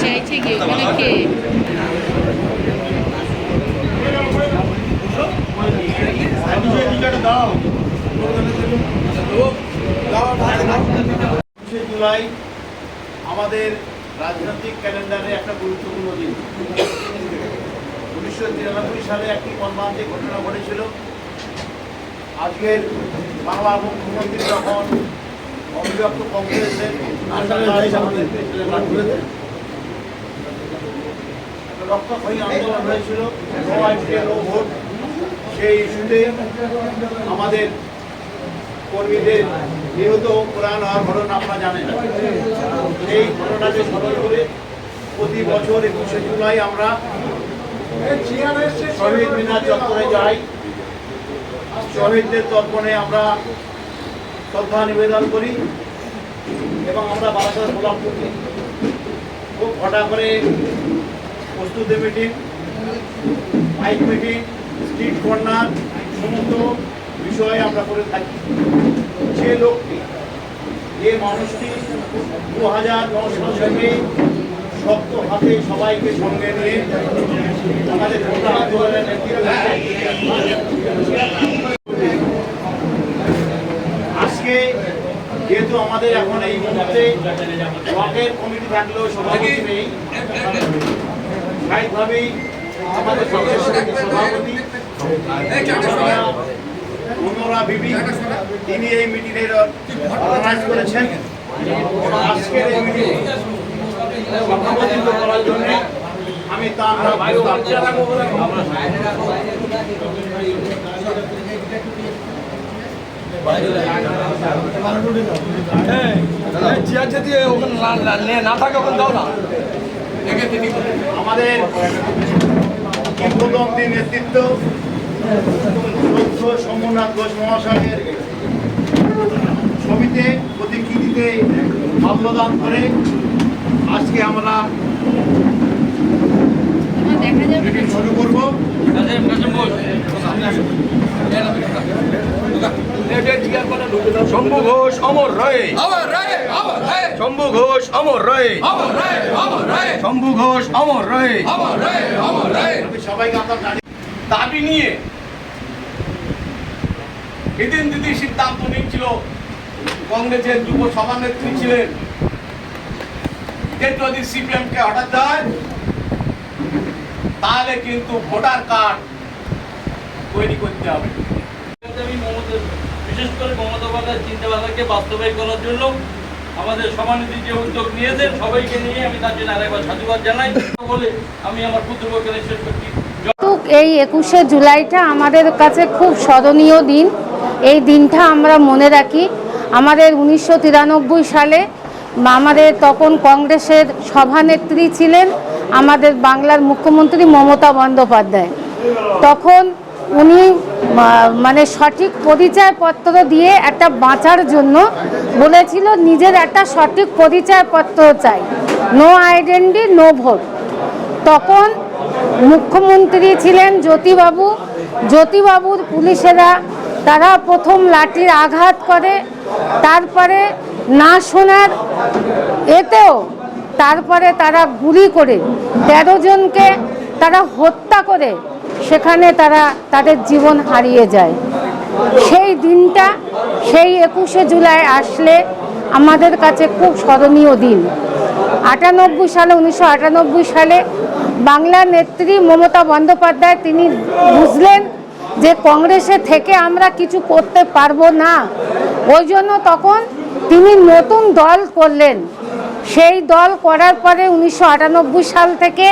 চাইছে কি ওখানে কে জুলাই আমাদের রাজনৈতিক ক্যালেন্ডারে একটা গুরুত্বপূর্ণ দিন। উনিশশো তিরানব্বই সালে একটি মর্মান্তিক ঘটনা ঘটেছিল। আজকের বাংলার মুখ্যমন্ত্রী যখন অবিভক্ত কংগ্রেসের রক্তক্ষয়ী আন্দোলন হয়েছিল ভোট। সেই ইস্যুতে আমাদের কর্মীদের নিহত প্রাণ হওয়ার ঘটনা আপনারা জানেন সেই ঘটনাকে স্মরণ করে প্রতি বছর একুশে জুলাই আমরা শহীদ মিনার চত্বরে যাই। শহীদদের তর্পণে আমরা শ্রদ্ধা নিবেদন করি এবং আমরা বারাসাত গোলাপ করি খুব ঘটা করে প্রস্তুতি meeting, mike meeting, street corner, সমস্ত বিষয়ে আমরা করে থাকি। যে লোকটি যে মানুষটি দু হাজার ন সাল শক্ত হাতে সবাইকে সঙ্গে নিয়ে আমাদের আজকে যেহেতু আমাদের এখন এই মুহূর্তে ব্লকের কমিটি থাকলেও সভাপতি নেই স্বাভাবিকভাবেই আমাদের সভাপতি অনুরা বিবি, তিনি এই মিটিংয়ের অর্গানাইজ করেছেন। আজকের এই মিটিং করার জন্য আমি তার চেয়ার যদি ওখানে না- থাকে ওখানে দাও না। আমাদের কিংবদন্তি নেতৃত্ব সোমনাথ ঘোষ মহাশয়ের ছবিতে প্রতিকৃতিতে মাল্যদান করে আজকে আমরা শুরু করব। শম্ভু ঘোষ অমর রয়ে। শম্ভু ঘোষ অমর রয়ে। শম্ভু ঘোষ অমর রয়ে। সবাইকে দাবি নিয়ে সেদিন দিদি সিদ্ধান্ত নিচ্ছিল কংগ্রেসের যুব সভানেত্রী ছিলেন যে যদি সিপিএম কে হঠাৎ দেয় তাহলে কিন্তু ভোটার কার্ড তৈরি করতে হবে। বিশেষ করে মমতা বন্দ্যোপাধ্যায়ের চিন্তাভাবনাকে বাস্তবায়ন করার জন্য আমাদের সমানীতি যে উদ্যোগ নিয়েছেন সবাইকে নিয়ে আমি তার জন্য আরেকবার সাধুবাদ জানাই। বলে আমি আমার বক্তব্য শেষ করছি। এই একুশে জুলাইটা আমাদের কাছে খুব স্মরণীয় দিন। এই দিনটা আমরা মনে রাখি। আমাদের উনিশশো তিরানব্বই সালে আমাদের তখন কংগ্রেসের সভানেত্রী ছিলেন আমাদের বাংলার মুখ্যমন্ত্রী মমতা বন্দ্যোপাধ্যায়। তখন উনি মানে সঠিক পরিচয়পত্র দিয়ে একটা বাঁচার জন্য বলেছিল, নিজের একটা সঠিক পরিচয়পত্র চাই। No identity, no vote. তখন মুখ্যমন্ত্রী ছিলেন জ্যোতিবাবু। জ্যোতিবাবুর পুলিশেরা তারা প্রথম লাঠির আঘাত করে, তারপরে না শোনার এতেও তারপরে তারা গুলি করে, তেরো জনকে তারা হত্যা করে, সেখানে তারা তাদের জীবন হারিয়ে যায়। সেই দিনটা, সেই একুশে জুলাই আসলে আমাদের কাছে খুব স্মরণীয় দিন। আটানব্বই সালে, উনিশশো আটানব্বই সালে বাংলা নেত্রী মমতা বন্দ্যোপাধ্যায় তিনি বুঝলেন যে কংগ্রেসে থেকে আমরা কিছু করতে পারব না। ওই জন্য তখন তিনি নতুন দল করলেন। সেই দল করার পরে উনিশশো আটানব্বই সাল থেকে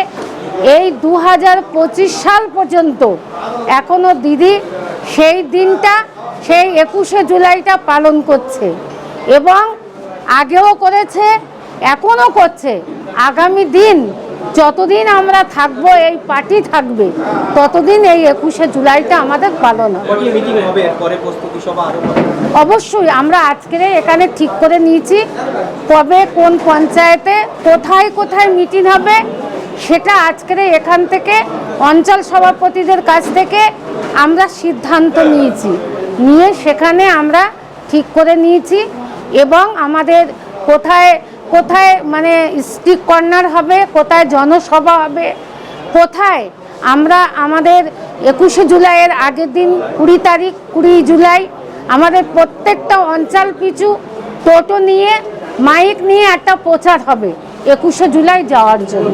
এই দু হাজার পঁচিশ সাল পর্যন্ত এখনও দিদি সেই দিনটা, সেই একুশে জুলাইটা পালন করছে এবং আগেও করেছে এখনও করছে। আগামী দিন যতদিন আমরা থাকব এই পার্টি থাকবে ততদিন এই একুশে জুলাইটা আমাদের পালন হবে? অবশ্যই আমরা আজকের এখানে ঠিক করে নিয়েছি কবে কোন পঞ্চায়েতে কোথায় কোথায় মিটিং হবে সেটা আজকের এখান থেকে অঞ্চল সভাপতিদের কাছ থেকে আমরা সিদ্ধান্ত নিয়েছি নিয়ে সেখানে আমরা ঠিক করে নিয়েছি এবং আমাদের কোথায় কোথায় মানে স্ট্রিক কর্নার হবে কোথায় জনসভা হবে কোথায় আমরা আমাদের একুশে জুলাইয়ের আগের দিন কুড়ি তারিখ কুড়ি জুলাই আমাদের প্রত্যেকটা অঞ্চল পিছু টোটো নিয়ে মাইক নিয়ে একটা প্রচার হবে একুশে জুলাই যাওয়ার জন্য।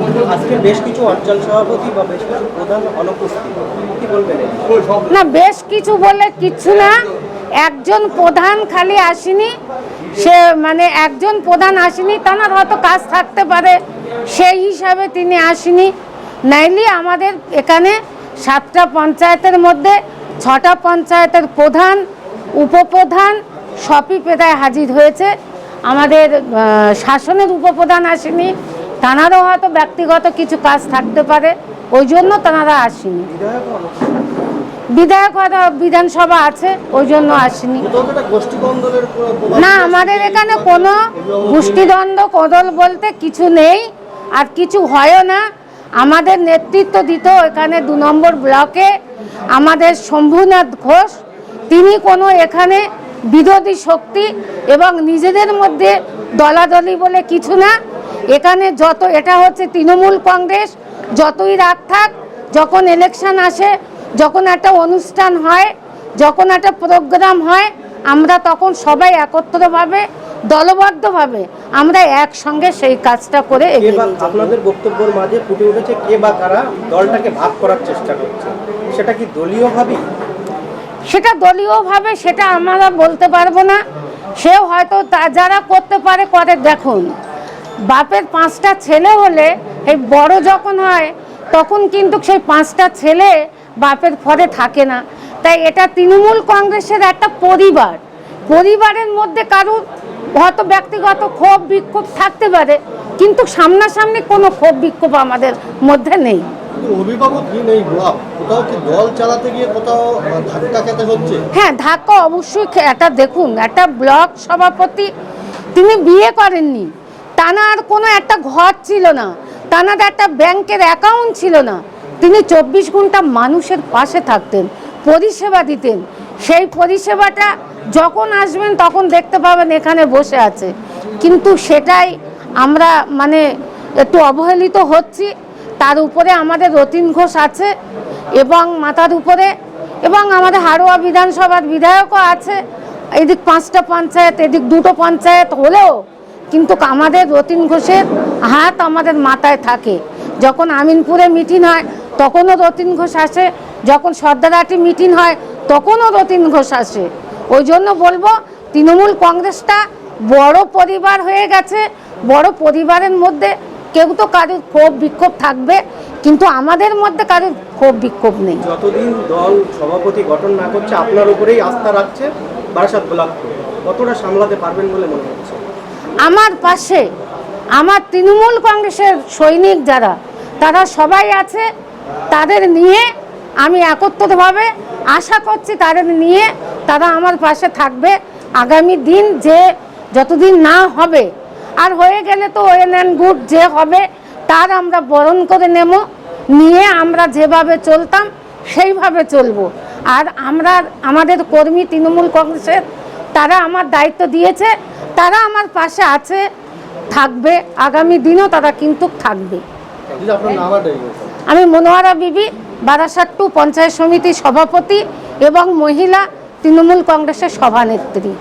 বেশ কিছু অঞ্চল সভাপতি বা বেশ কিছু প্রধান অনুপস্থিত। কি বলবেন? এই নিয়ে? না বেশ কিছু বলে কিছু না। একজন প্রধান খালি আসেনি। সে মানে একজন প্রধান আসেনি তার হয়তো কাজ থাকতে পারে। সেই হিসাবে তিনি আসেনি। নাইলে আমাদের এখানে সাতটা পঞ্চায়েতের মধ্যে ছটা পঞ্চায়েতের প্রধান, উপপ্রধান সবই পেদায় হাজির হয়েছে। আমাদের শাসনের উপপ্রধান আসেনি। তানারও হয়তো ব্যক্তিগত কিছু কাজ থাকতে পারে। ওই জন্য তানারা আসেনি। বিধায়ক হয়তো বিধানসভা আছে ওই জন্য আসেনি। না আমাদের এখানে কোনো গোষ্ঠীদ্বন্দ্ব কদল বলতে কিছু নেই আর কিছু হয়ও না। আমাদের নেতৃত্ব দিত এখানে দু নম্বর ব্লকে আমাদের শম্ভুনাথ ঘোষ। তিনি কোনো এখানে বিরোধী শক্তি এবং নিজেদের মধ্যে দলাদলি বলে কিছু না। এখানে যত এটা হচ্ছে তৃণমূল কংগ্রেস যতই রাগ থাক যখন ইলেকশন আসে যখন একটা অনুষ্ঠান হয় যখন একটা প্রোগ্রাম হয় আমরা তখন সবাই একত্রভাবে দলবদ্ধভাবে আমরা একসঙ্গে সেই কাজটা করে। আপনাদের বক্তব্যের মাঝে ফুটে উঠেছে কে বা কারা দলটাকে ভাগ করার চেষ্টা করছে? সেটা কি দলীয় ভাবি সেটা দলীয়ভাবে সেটা আমরা বলতে পারব না। সেও হয়তো তা- যারা করতে পারে করে। দেখুন বাপের পাঁচটা ছেলে হলে এই বড় যখন হয় তখন কিন্তু সেই পাঁচটা ছেলে বাপের পরে থাকে না। তাই এটা তৃণমূল কংগ্রেসের একটা পরিবার। পরিবারের মধ্যে কারুর হয়তো ব্যক্তিগত ক্ষোভ বিক্ষোভ থাকতে পারে কিন্তু সামনাসামনি কোনো ক্ষোভ বিক্ষোভ আমাদের মধ্যে নেই। হ্যাঁ ধাক্কা অবশ্যই একটা দেখুন একটা ব্লক সভাপতি তিনি বিয়ে করেননি। তানার কোনো একটা ঘর ছিল না। তানার একটা ব্যাংকের অ্যাকাউন্ট ছিল না। তিনি চব্বিশ ঘণ্টা মানুষের পাশে থাকতেন, পরিষেবা দিতেন। সেই পরিষেবাটা যখন আসবেন তখন দেখতে পাবেন এখানে বসে আছে। কিন্তু সেটাই আমরা মানে একটু অবহেলিত হচ্ছি। তার উপরে আমাদের রতিন ঘোষ আছে এবং মাথার উপরে এবং আমাদের হাড়োয়া বিধানসভার বিধায়কও আছে। এদিক পাঁচটা পঞ্চায়েত, এদিক দুটো পঞ্চায়েত হলেও কিন্তু আমাদের রতিন ঘোষের হাত আমাদের মাথায় থাকে। যখন আমিনপুরে মিটিং হয় তখনও রতিন ঘোষ আসে। যখন সর্দারহাটি মিটিং হয় তখনও রতিন ঘোষ আসে। ওই জন্য বলব তৃণমূল কংগ্রেসটা বড় পরিবার হয়ে গেছে। বড় পরিবারের মধ্যে কেউ তো কারোর ক্ষোভ বিক্ষোভ থাকবে কিন্তু আমাদের মধ্যে কারোর ক্ষোভ বিক্ষোভ নেই। যতদিন দল সভাপতি গঠন না করছে আপনার উপরেই আস্থা রাখছে বারাসাত ব্লক কতটা সামলাতে পারবেন বলে মনে হচ্ছে? আমার পাশে আমার তৃণমূল কংগ্রেসের সৈনিক যারা তারা সবাই আছে। তাদের নিয়ে আমি একত্রিতভাবে আশা করছি তাদের নিয়ে তারা আমার পাশে থাকবে। আগামী দিন যে যতদিন না হবে, আর হয়ে গেলে তো ওয়েল অ্যান্ড গুড যে হবে, তার আমরা বরণ করে নেব। নিয়ে আমরা যেভাবে চলতাম, সেইভাবে চলবো। আর আমরা, আমাদের কর্মী তৃণমূল কংগ্রেসের তারা আমার দায়িত্ব দিয়েছে, তারা আমার পাশে আছে, থাকবে। আগামী দিনও তারা কিন্তু থাকবে। আমি মনোয়ারা বিবি বারাসাত টু পঞ্চায়েত সমিতির সভাপতি এবং মহিলা তৃণমূল কংগ্রেসের সভানেত্রী।